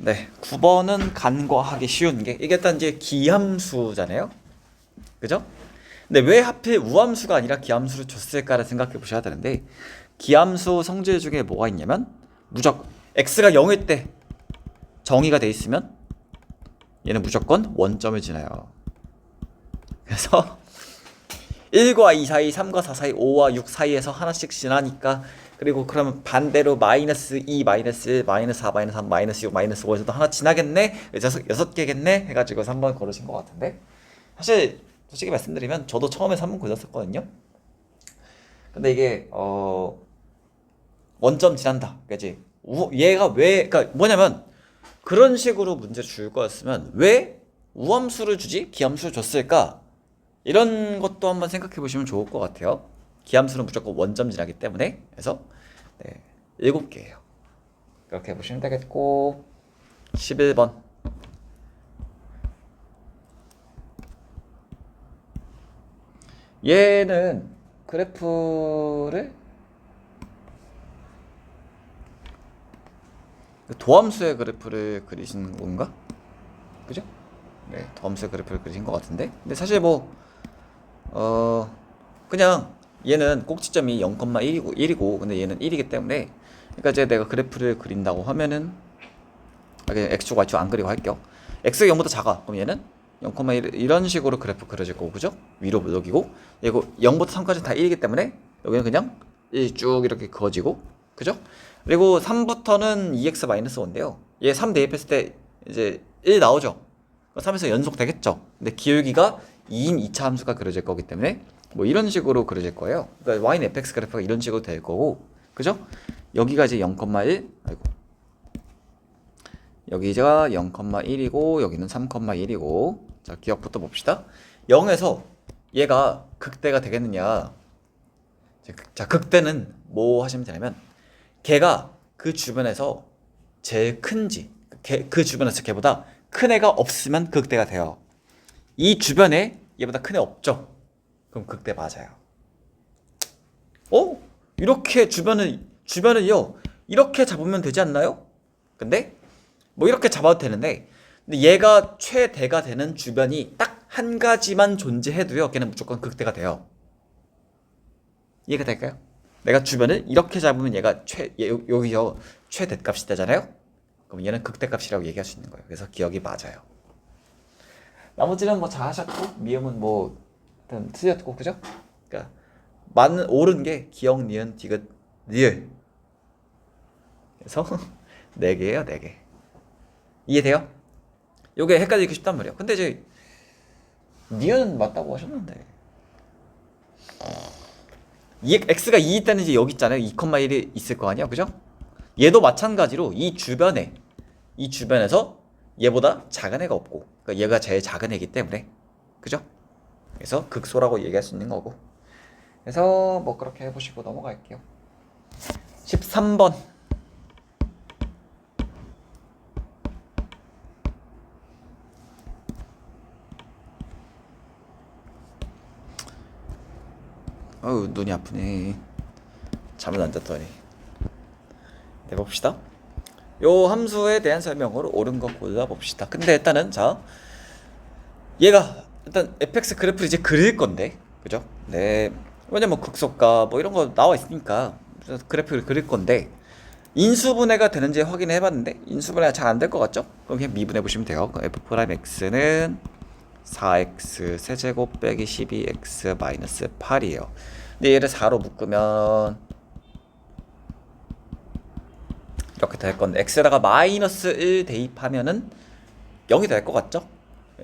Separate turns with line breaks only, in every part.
네, 9번은 간과하기 쉬운 게 이게 이제 기함수잖아요. 그죠? 근데 왜 하필 우함수가 아니라 기함수를 줬을까를 생각해 보셔야 되는데 기함수 성질 중에 뭐가 있냐면 무조건 x가 0일 때 정의가 돼 있으면 얘는 무조건 원점을 지나요. 그래서 1과 2 사이, 3과 4 사이, 5와 6 사이에서 하나씩 지나니까 그리고 그러면 반대로 마이너스 2, 마이너스 1, 마이너스 4, 마이너스 3, 마이너스 6, 마이너스 5에서도 하나 지나겠네? 여섯, 여섯 개겠네? 해가지고 3번 걸으신 것 같은데 사실 솔직히 말씀드리면 저도 처음에 3번 걸렸었거든요 근데 이게 어 원점 지난다 그지 얘가 왜 그러니까 뭐냐면 그런 식으로 문제를 줄 거였으면 왜 우함수를 주지 기함수를 줬을까 이런 것도 한번 생각해 보시면 좋을 것 같아요. 기함수는 무조건 원점 지나기 때문에 그래서 네, 7개예요. 그렇게 보시면 되겠고 11번 얘는 그래프를 도함수의 그래프를 그리신 건가? 그죠? 네, 도함수의 그래프를 그리신 것 같은데 근데 사실 뭐 어 그냥 얘는 꼭지점이 0,1이고 1이고 근데 얘는 1이기 때문에 그러니까 이제 내가 그래프를 그린다고 하면은 아 그냥 x축 y축 안 그리고 할게요. X가 0보다 작아. 그럼 얘는 0,1 이런 식으로 그래프 그려질 거고 그죠? 위로 여기고 이거 0부터 3까지 다 1이기 때문에 여기는 그냥 1 쭉 이렇게 그어지고 그죠? 그리고 3부터는 2x-1인데요. 얘 3 대입했을 때 이제 1 나오죠? 3에서 연속 되겠죠? 근데 기울기가 2인 2차 함수가 그려질 거기 때문에 뭐 이런 식으로 그려질 거예요. 그러니까 y는 fx 그래프가 이런 식으로 될 거고, 그죠? 여기가 이제 0,1, 아이고, 여기가 0,1이고 여기는 3,1이고, 자 기억부터 봅시다. 0에서 얘가 극대가 되겠느냐? 자 극대는 뭐 하시면 되냐면, 걔가 그 주변에서 제일 큰지, 걔, 그 주변에서 걔보다 큰 애가 없으면 극대가 돼요. 이 주변에 얘보다 큰 애 없죠? 그럼 극대 맞아요. 어? 이렇게 주변을 주변을요 이렇게 잡으면 되지 않나요? 근데 뭐 이렇게 잡아도 되는데 근데 얘가 최대가 되는 주변이 딱 한 가지만 존재해도요 걔는 무조건 극대가 돼요. 이해가 될까요? 내가 주변을 이렇게 잡으면 얘가 최 얘, 여기요 최대값이 되잖아요. 그럼 얘는 극대값이라고 얘기할 수 있는 거예요. 그래서 기억이 맞아요. 나머지는 뭐 잘하셨고 미음은 뭐 일단 틀렸고 그죠? 그러니까 맞는 옳은 게 기억, 니은, 디귿, 리을. 그래서 네 개예요, 네 개. 이해돼요? 요게 헷갈리기 쉽단 말이에요. 근데 이제 니은 맞다고 하셨는데 이 x가 2 있다는 이제 여기 있잖아요. 2,1이 있을 거 아니야, 그죠? 얘도 마찬가지로 이 주변에 이 주변에서 얘보다 작은 애가 없고 그러니까 얘가 제일 작은 애기 때문에 그죠? 그래서 극소라고 얘기할 수 있는 거고. 그래서 뭐 그렇게 해보시고 넘어갈게요. 13번. 어우 눈이 아프네. 잠을 안 잤더니. 네 봅시다. 요 함수에 대한 설명으로 옳은 거 골라 봅시다. 근데 일단은 자 얘가 일단 fx 그래프를 이제 그릴 건데 그죠? 네 왜냐면 극소가 뭐 이런 거 나와 있으니까 그래프를 그릴 건데 인수분해가 되는지 확인해 해봤는데 인수분해가 잘 안 될 것 같죠? 그럼 그냥 미분해 보시면 돼요. 그럼 f 프라임 x는 4x 세제곱 빼기 12x 마이너스 8이에요. 근데 얘를 4로 묶으면 이렇게 될 건데 x에다가 마이너스 1 대입하면은 0이 될 것 같죠?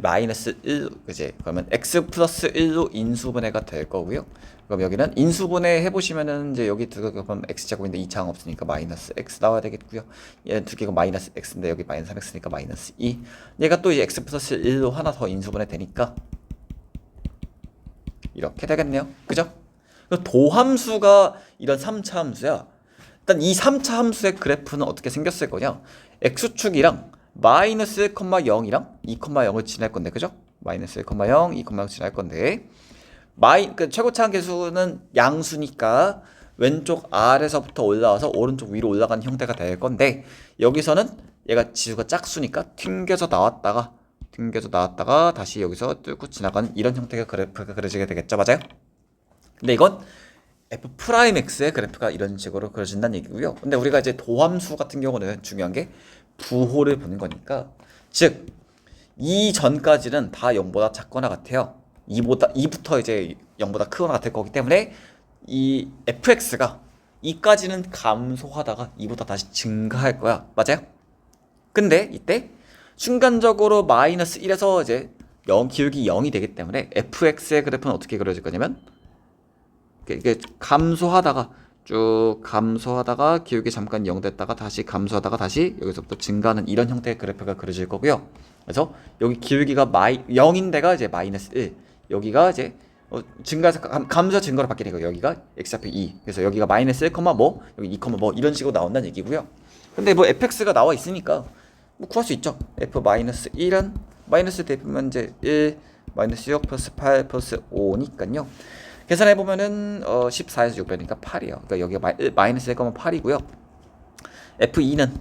마이너스 1 그지? 그러면 x 플러스 1로 인수분해가 될 거고요. 그럼 여기는 인수분해 해보시면은 이제 여기 두 개가 그럼 x 제곱인데 2차항 없으니까 마이너스 x 나와야 되겠고요. 얘는 두 개가 마이너스 x인데 여기 마이너스 3x니까 마이너스 2. 얘가 또 이제 x 플러스 1로 하나 더 인수분해 되니까 이렇게 되겠네요. 그죠? 도함수가 이런 3차 함수야. 일단 이 3차 함수의 그래프는 어떻게 생겼을 거냐? x축이랑 마이너스 1,0이랑 2,0을 지날 건데 그죠? 마이너스 1,0, 2,0 지날 건데 마이 그 최고차항 계수는 양수니까 왼쪽 아래서부터 올라와서 오른쪽 위로 올라가는 형태가 될 건데 여기서는 얘가 지수가 짝수니까 튕겨져 나왔다가 튕겨져 나왔다가 다시 여기서 뚫고 지나가는 이런 형태의 그래프가 그려지게 되겠죠 맞아요? 근데 이건 f 프라임 x의 그래프가 이런 식으로 그려진다는 얘기고요. 근데 우리가 이제 도함수 같은 경우는 중요한 게 부호를 보는 거니까 즉 이 전까지는 다 0보다 작거나 같아요. 2보다 2부터 이제 0보다 크거나 같을 거기 때문에 이 fx가 2까지는 감소하다가 2보다 다시 증가할 거야. 맞아요? 근데 이때 순간적으로 마이너스 1에서 이제 0 기울기 0이 되기 때문에 fx의 그래프는 어떻게 그려질 거냐면 이게 감소하다가 쭉 감소하다가 기울기 잠깐 0 됐다가 다시 감소하다가 다시 여기서부터 증가하는 이런 형태의 그래프가 그려질 거고요. 그래서 여기 기울기가 마이 0인 데가 이제 마이너스 1 여기가 이제 어, 증가해서 감, 감소 증가로 바뀌니까 여기가 x좌표 2 그래서 여기가 마이너스 1, 뭐 여기 2, 뭐 이런 식으로 나온다는 얘기고요. 근데 뭐 fx가 나와 있으니까 뭐 구할 수 있죠. f 마이너스 1은 마이너스 대표면 이제 1 마이너스 6 플러스 8 플러스 5니까요. 계산해 보면은 어 14에서 6 빼니까 8이에요. 그러니까 여기가 마이, 마이너스 1, 8이고요. F2는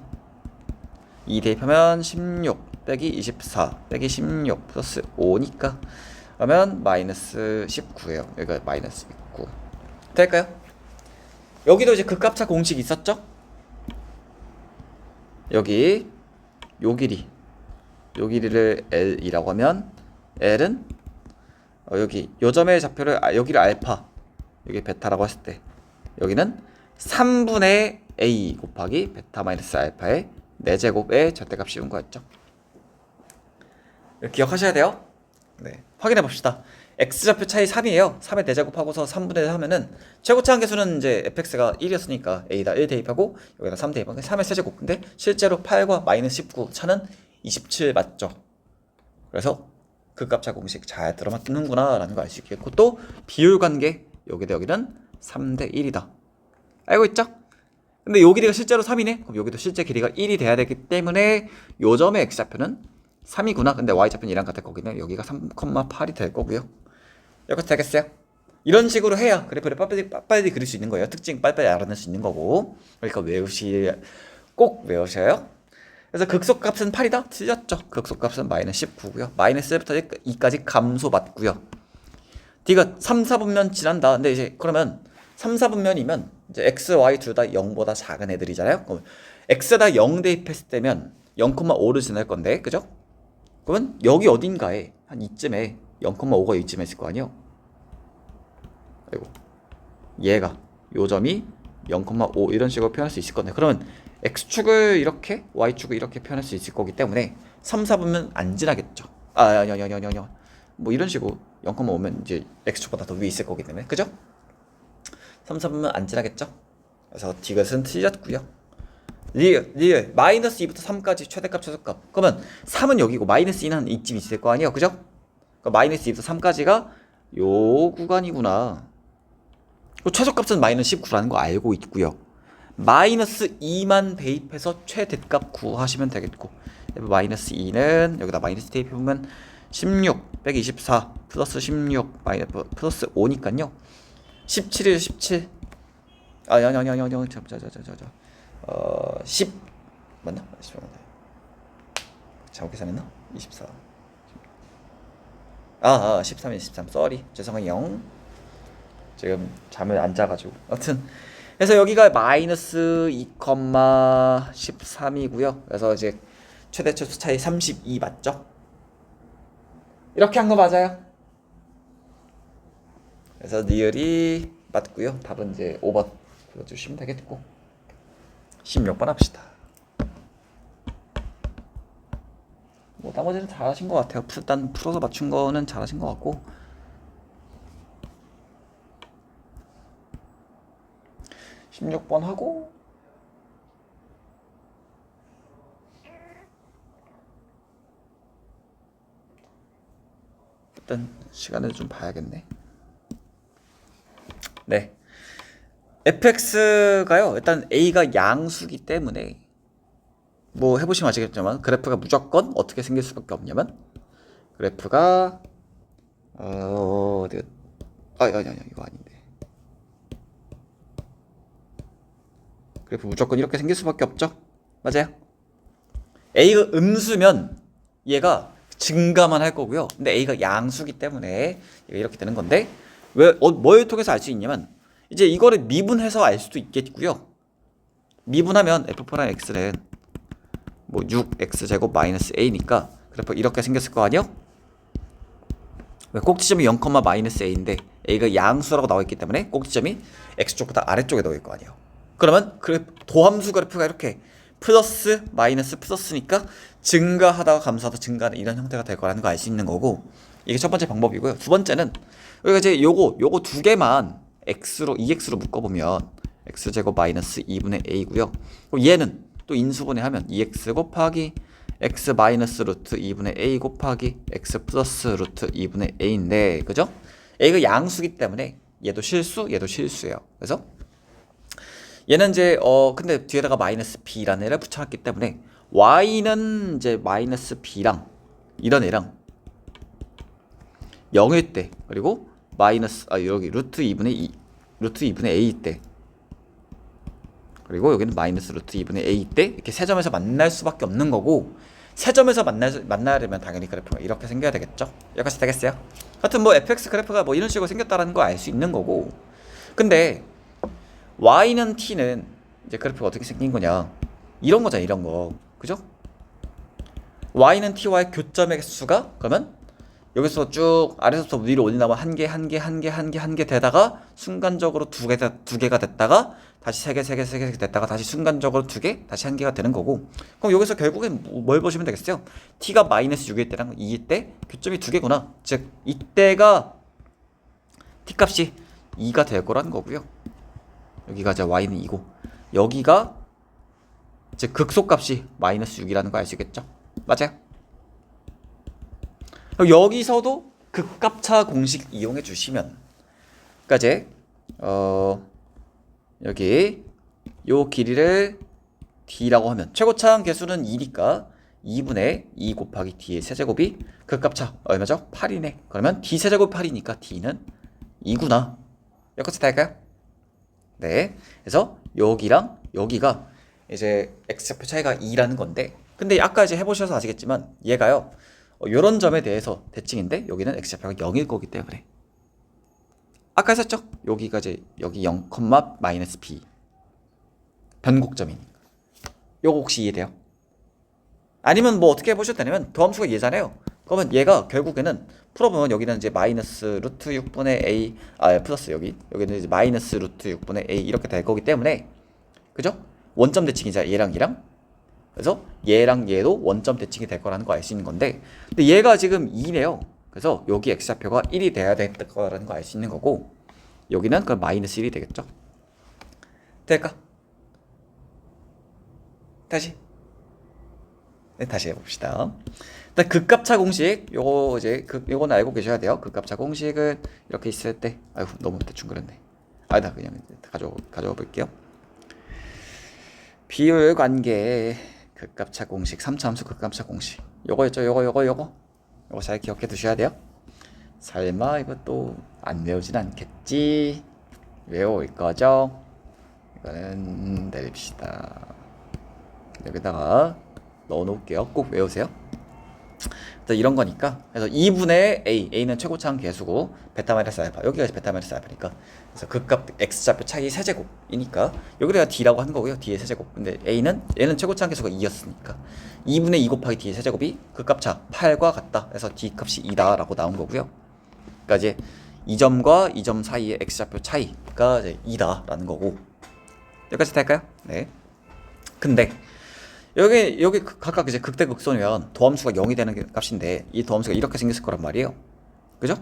2 대입하면 16 빼기 24 빼기 16 플러스 5니까 그러면 마이너스 19예요. 여기가 마이너스 19 될까요? 여기도 이제 극값차 공식 있었죠? 여기 요 길이 요 길이를 L이라고 하면 L은 어, 여기 요 점의 좌표를 아, 여기를 알파 여기 베타라고 했을 때 여기는 3분의 a 곱하기 베타 마이너스 알파의 4제곱의 절대값 씌운 거였죠. 기억하셔야 돼요. 네, 확인해 봅시다. x좌표 차이 3이에요. 3의 4제곱하고서 3분의 1 하면은 최고차 한계수는 이제 fx가 1이었으니까 a다 1 대입하고 여기다 3 대입하고 3의 세제곱. 근데 실제로 8과 마이너스 19 차는 27 맞죠? 그래서 극값차 공식 잘 들어맞는구나 라는 거알수 있겠고 또 비율 관계 여기다 여기는 3대 1이다. 알고 있죠? 근데 요 길이가 실제로 3이네? 그럼 여기도 실제 길이가 1이 돼야 되기 때문에 요 점의 x좌표는 3이구나. 근데 y좌표는 2랑 같을 거기는 여기가 3,8이 될 거고요. 여기서 되겠어요? 이런 식으로 해야 그래프를 빨리빨리, 빨리 그릴 수 있는 거예요. 특징 빨리빨리 알아낼 수 있는 거고. 그러니까 외우시 꼭 외우셔요 그래서 극속값은 8이다? 틀렸죠. 극속값은 마이너스 19고요. 마이너스 1부터 2까지 감소 맞고요. D가 3, 4분면 지난다. 근데 이제 그러면 3, 4분면이면 이제 X, Y 둘 다 0보다 작은 애들이잖아요. 그럼 X에다 0 대입했을 때면 0,5를 지날 건데, 그죠? 그러면 여기 어딘가에 한 이쯤에 0,5가 이쯤에 있을 거 아니에요? 아이고. 얘가 요 점이 0,5 이런 식으로 표현할 수 있을 건데 그러면 x축을 이렇게 y축을 이렇게 표현할 수 있을 거기 때문에 3, 4분면 안 지나겠죠. 아 아니 아니 아니 뭐 이런 식으로 0,5면 이제 x축보다 더 위에 있을 거기 때문에. 그죠? 3, 4분면 안 지나겠죠? 그래서 디귿은 틀렸고요. 리얼 리얼 마이너스 2부터 3까지 최대값 최소값. 그러면 3은 여기고 마이너스 2는 한 이쯤 있을 거 아니에요. 그죠? 그러니까 마이너스 2부터 3까지가 요 구간이구나. 그 최소값은 마이너스 19라는 거 알고 있고요. 마이너스 2만 대입해서 최대값 구하시면 되겠고 마이너스 2는 여기다 마이너스 대입해보면 16 빼기 24 플러스 16 마이너스 플러스 5니까요. 17일 17 아니 아니 아니 아니 아니 자자자자자 어10 맞나? 10 맞나? 잘못 계산했나? 24 아, 아 13일 13 쏘리 죄송해요. 지금 잠을 안 자가지고. 아무튼 그래서 여기가 마이너스 2,13이고요 그래서 이제 최대 최소 차이 32 맞죠? 이렇게 한 거 맞아요? 그래서 리얼이 맞고요 답은 이제 5번 불러주시면 되겠고 16번 합시다 뭐 나머지는 잘하신 것 같아요 일단 풀어서 맞춘 거는 잘하신 것 같고 16번 하고 일단 시간을 좀 봐야겠네. 네. fx가요. 일단 a가 양수기 때문에 뭐 해보시면 아시겠지만 그래프가 무조건 어떻게 생길 수밖에 없냐면 그래프가 어 어디 아 아니 아니 이거 아닌데 그래프 무조건 이렇게 생길 수밖에 없죠. 맞아요. a가 음수면 얘가 증가만 할 거고요. 근데 a가 양수기 때문에 이렇게 되는 건데 왜 어, 뭘 통해서 알 수 있냐면 이제 이거를 미분해서 알 수도 있겠고요. 미분하면 f4랑 x는 뭐 6x 제곱 마이너스 a니까 그래프 이렇게 생겼을 거 아니요? 왜 꼭지점이 0, 마이너스 a인데 a가 양수라고 나와 있기 때문에 꼭지점이 x 쪽보다 아래쪽에 나올 거 아니에요. 그러면 그 도함수 그래프가 이렇게 플러스 마이너스 플러스니까 증가하다가 감소하다 증가하는 이런 형태가 될 거라는 거 알 수 있는 거고 이게 첫 번째 방법이고요. 두 번째는 우리가 이제 요거 요거 두 개만 x로 2x로 묶어 보면 x 제곱 마이너스 2분의 a고요. 얘는 또 인수분해 하면 2x 곱하기 x 마이너스 루트 2분의 a 곱하기 x 플러스 루트 2분의 a인데 그죠? a가 양수기 때문에 얘도 실수, 얘도 실수예요. 그래서 얘는 이제 어 근데 뒤에다가 마이너스 b라는 애를 붙여놨기 때문에 y는 이제 마이너스 b랑 이런 애랑 0일 때 그리고 마이너스 아 여기 루트 2분의 2 루트 2분의 a 때 그리고 여기는 마이너스 루트 2분의 a 때 이렇게 세 점에서 만날 수밖에 없는 거고 세 점에서 만날 만나려면 당연히 그래프가 이렇게 생겨야 되겠죠? 여기까지 되겠어요? 하여튼 뭐 fx 그래프가 뭐 이런 식으로 생겼다라는 거 알 수 있는 거고. 근데 y는 t는 이제 그래프가 어떻게 생긴 거냐 이런 거잖아 이런 거 그죠 y는 t와의 교점의 수가 그러면 여기서 쭉 아래서부터 위로 올라가면 한 개, 한 개, 한 개, 한 개, 한 개 되다가 순간적으로 두 개, 두 개가 됐다가 다시 세 개, 세 개, 세 개 됐다가 다시 순간적으로 두 개, 다시 한 개가 되는 거고. 그럼 여기서 결국엔 뭐- 뭘 보시면 되겠어요? t가 마이너스 6일 때랑 2일 때 교점이 두 개구나. 즉 이때가 t 값이 2가 될 거라는 거고요. 여기가 이제 y는 2고 여기가 즉 극소값이 마이너스 6이라는 거 알 수 있겠죠? 맞아요? 여기서도 극값차 공식 이용해 주시면 그러니까 이제 어 여기 요 길이를 d라고 하면 최고차항 개수는 2니까 2분의 2 곱하기 d의 세제곱이 극값차 얼마죠? 8이네 그러면 d 세제곱 8이니까 d는 2구나 여기까지 될까요? 네. 그래서 여기랑 여기가 이제 x좌표 차이가 2라는 건데 근데 아까 이제 해보셔서 아시겠지만 얘가요 어, 요런 점에 대해서 대칭인데 여기는 x좌표가 0일 거기 때문에. 아까 했었죠? 여기가 이제 여기 0, 마이너스 b. 변곡점이니까 요거 혹시 이해돼요? 아니면 뭐 어떻게 되냐면 더함수가 얘잖아요. 그러면 얘가 결국에는 풀어보면 여기는 이제 마이너스 루트 6분의 a 아 플러스 여기. 여기는 이제 마이너스 루트 6분의 a 이렇게 될 거기 때문에 그죠? 원점 대칭이자 얘랑 얘랑. 그래서 얘랑 얘도 원점 대칭이 될 거라는 거 알 수 있는 건데 근데 얘가 지금 2네요. 그래서 여기 x좌표가 1이 돼야 될 거라는 거 알 수 있는 거고 여기는 그 마이너스 1이 되겠죠? 될까? 다시? 네 다시 해봅시다 일단 극값차 공식 요거 이제 그 요건 알고 계셔야 돼요. 극값차 공식은 이렇게 있을 때 아이고 너무 대충 그렸네. 아니다 그냥 가져 가져와 볼게요. 비율 관계 극값차 공식 3차함수 극값차 공식. 요거 있죠? 요거 요거 요거? 요거 잘 기억해 두셔야 돼요. 설마 이것도 안 외우진 않겠지? 외워올 거죠? 이거는 내립시다. 여기다가 넣어 놓을게요. 꼭 외우세요 이런 거니까. 그래서 2분의 a a는 최고차항 개수고 베타 마이너스 알파. 여기가 베타 마이너스 알파니까. 그래서 극값 x좌표 차이 세제곱이니까 여기다가 d라고 하는 거고요. D의 세제곱. 근데 a는 얘는 최고차항 개수가 2였으니까. 2분의 2 곱하기 d의 세제곱이 극값차 8과 같다. 그래서 d 값이 2다 라고 나온 거고요. 그러니까 이제 이 점과 이 점 사이의 x좌표 차이가 이제 2다 라는 거고. 여기까지 될까요? 네. 근데 여기 여기 극- 각각 이제 극대 극소면 도함수가 0이 되는 게 값인데 이 도함수가 이렇게 생겼을 거란 말이에요. 그죠?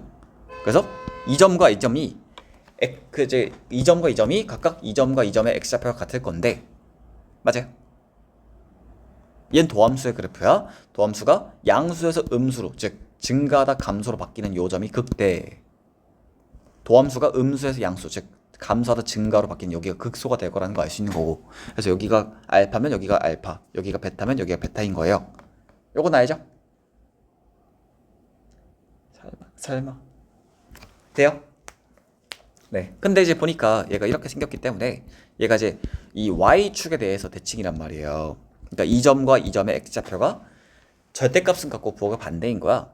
그래서 이 점과 이 점이 엑- 그 이제 이 점과 이 점이 각각 이 점과 이 점의 x좌표가 같을 건데 맞아요. 얘는 도함수의 그래프야. 도함수가 양수에서 음수로 즉 증가하다 감소로 바뀌는 요 점이 극대. 도함수가 음수에서 양수 즉 감소하다 증가로 바뀌는 여기가 극소가 될 거라는 거알수 있는 거고 그래서 여기가 알파면 여기가 알파 여기가 베타면 여기가 베타인 거예요 요건 알죠? 설마 설마 돼요? 네 근데 이제 보니까 얘가 이렇게 생겼기 때문에 얘가 이제 이 y축에 대해서 대칭이란 말이에요 그러니까 이 점과 이 점의 x좌표가 절대값은 같고 부호가 반대인 거야.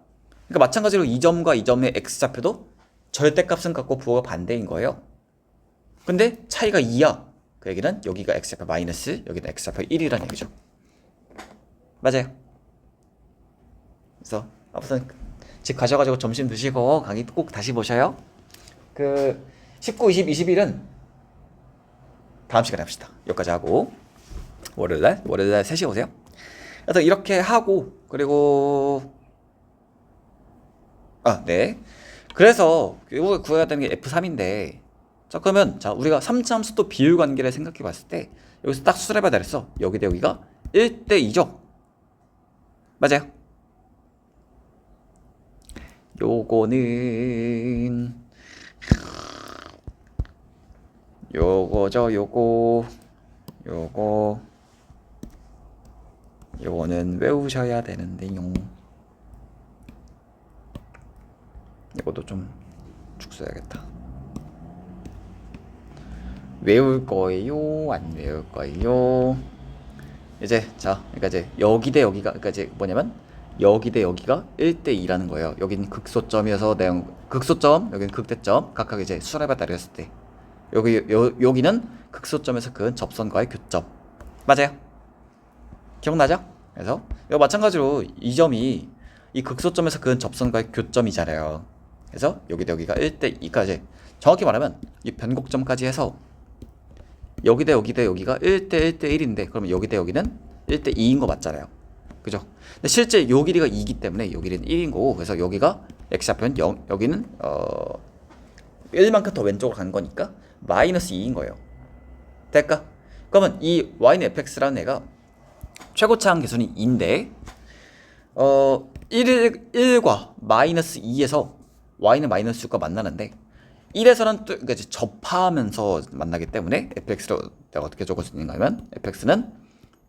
그러니까 마찬가지로 이 점과 이 점의 x좌표도 절대값은 같고 부호가 반대인 거예요. 근데 차이가 2야. 그 얘기는 여기가 x좌표 마이너스, 여기는 x좌표 1이라는 얘기죠. 맞아요. 그래서 아무튼 집 가셔가지고 점심 드시고 강의 꼭 다시 보셔요. 그 19, 20, 21은 다음 시간에 합시다. 여기까지 하고 월요일날 월요일날 3시 오세요. 그래서 이렇게 하고 그리고 아 네. 그래서 이거 구해야 되는 게 F3인데 자 그러면 자 우리가 3차 함수 또 비율 관계를 생각해 봤을 때 여기서 딱 수술해봐야 되겠어. 여기 대 여기가 1대 2죠. 맞아요. 요거는 요거죠 요거 요거 요거는 외우셔야 되는데요 이것도 좀 축소해야겠다 외울 거예요? 안 외울 거예요? 이제 자 그러니까 이제 여기 대 여기가 그러니까 이제 뭐냐면 여기 대 여기가 1대 2라는 거예요. 여기는 극소점이어서 내용 극소점 여기는 극대점 각각 이제 수렴에 따르였을 때 여기 여, 여기는 극소점에서 그은 접선과의 교점. 맞아요? 기억나죠? 그래서 이거 마찬가지로 이 점이 이 극소점에서 그은 접선과의 교점이잖아요. 그래서 여기 대 여기가 1대 2까지. 정확히 말하면 이 변곡점까지 해서 여기 대 여기 대 여기가 1대 1대 1인데 그러면 여기 대 여기는 1대 2인 거 맞잖아요 그죠? 근데 실제 요 길이가 2이기 때문에 요 길이는 1인 거고 그래서 여기가 x좌표는 0 여기는 어 1만큼 더 왼쪽으로 간 거니까 마이너스 2인 거예요. 될까? 그러면 이 y는 fx라는 애가 최고차항 계수는 2인데 어 1, 1과 마이너스 2에서 y는 마이너스 6과 만나는데 1에서는 또 그러니까 접하면서 만나기 때문에 fx를 내가 어떻게 적을 수 있는가 하면 fx는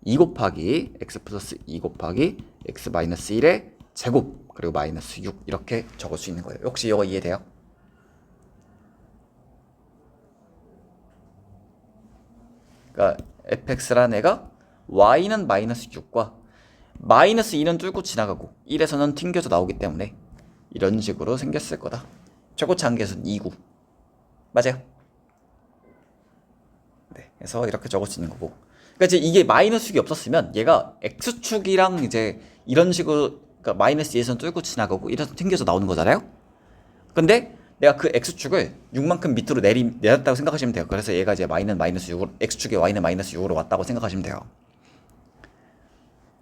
2 곱하기 x 플러스 2 곱하기 x 마이너스 1의 제곱 그리고 마이너스 6 이렇게 적을 수 있는 거예요. 혹시 이거 이해돼요? 그러니까 fx라는 애가 y는 마이너스 6과 마이너스 2는 뚫고 지나가고 1에서는 튕겨져 나오기 때문에 이런 식으로 생겼을 거다. 최고차항 계수는 2구. 맞아요. 네, 그래서 이렇게 적을 수 있는 거고. 그러니까 이제 이게 마이너스 6이 없었으면 얘가 x축이랑 이제 이런 식으로 그러니까 마이너스 2에서는 뚫고 지나가고 1에서 튕겨져 나오는 거잖아요. 근데 내가 그 x축을 6만큼 밑으로 내리, 내렸다고 생각하시면 돼요. 그래서 얘가 이제 마이너스 마이너스 6으로 x축에 y는 마이너스 6으로 왔다고 생각하시면 돼요.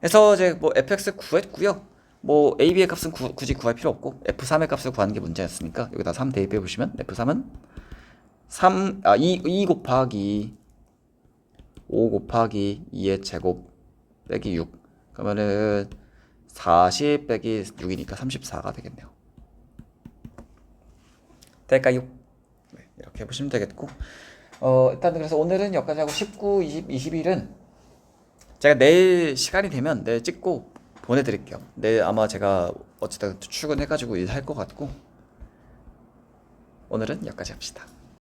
그래서 이제 뭐 fx 구했고요. 뭐 a, b의 값은 구, 굳이 구할 필요 없고 f3의 값을 구하는 게 문제였으니까 여기다 3 대입해 보시면 f3은 3, 아, 2, 2 곱하기 5 곱하기 2의 제곱 빼기 6 그러면은 40 빼기 6이니까 34가 되겠네요. 될까요? 네, 이렇게 해보시면 되겠고 어, 일단 그래서 오늘은 여기까지 하고 19, 20, 21은 제가 내일 시간이 되면 내일 찍고 보내드릴게요. 내일 아마 제가 어쨌든 출근해가지고 일할 것 같고 오늘은 여기까지 합시다.